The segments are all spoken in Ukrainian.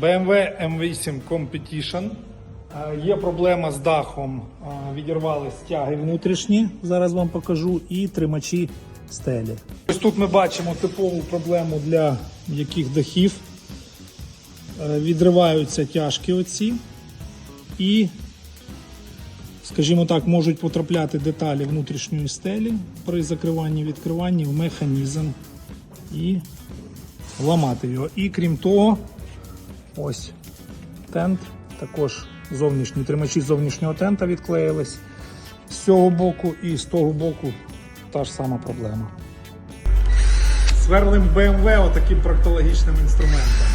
BMW M8 Competition. Е, Є проблема з дахом, е, відірвали стяги внутрішні, зараз вам покажу, і тримачі стелі. Ось тут ми бачимо типову проблему для яких дахів. Е, Відриваються тяжкі оці і, скажімо так, можуть потрапляти деталі внутрішньої стелі при закриванні відкриванні в механізм і ламати його. І крім того, ось тент, також зовнішні тримачі зовнішнього тента відклеїлись з цього боку і з того боку та ж сама проблема. Сверлим BMW отаким проктологічним інструментом.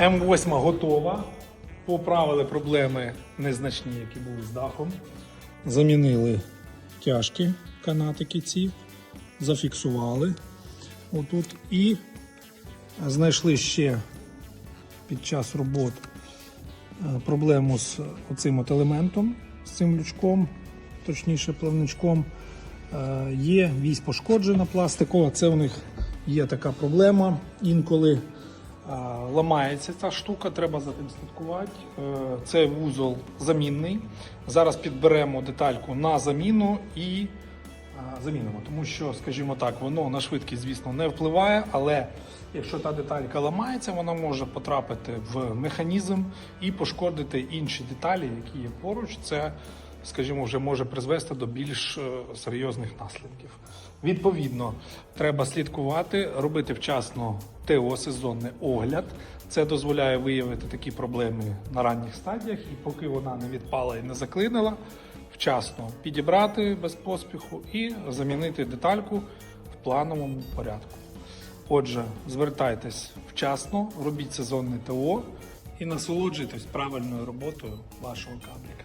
М8 готова. Поправили проблеми незначні, які були з дахом. Замінили тяжкі канатики ці, зафіксували отут і знайшли ще під час робот е, проблему з оцим от елементом, з цим лючком, точніше плавничком. Е, Є вісь пошкоджена пластикова. Це у них є така проблема. Інколи е, ламається ця штука, треба за тим слідкувати. Це вузол замінний. Зараз підберемо детальку на заміну і замінимо, тому що, скажімо так, воно на швидкість, звісно, не впливає, але якщо та деталька ламається, вона може потрапити в механізм і пошкодити інші деталі, які є поруч. Це, скажімо, вже може призвести до більш е, серйозних наслідків. Відповідно, треба слідкувати, робити вчасно ТО сезонний огляд. Це дозволяє виявити такі проблеми на ранніх стадіях, і поки вона не відпала і не заклинила, вчасно підібрати без поспіху і замінити детальку в плановому порядку. Отже, звертайтесь вчасно, робіть сезонне ТО і насолоджуйтесь правильною роботою вашого кабліка.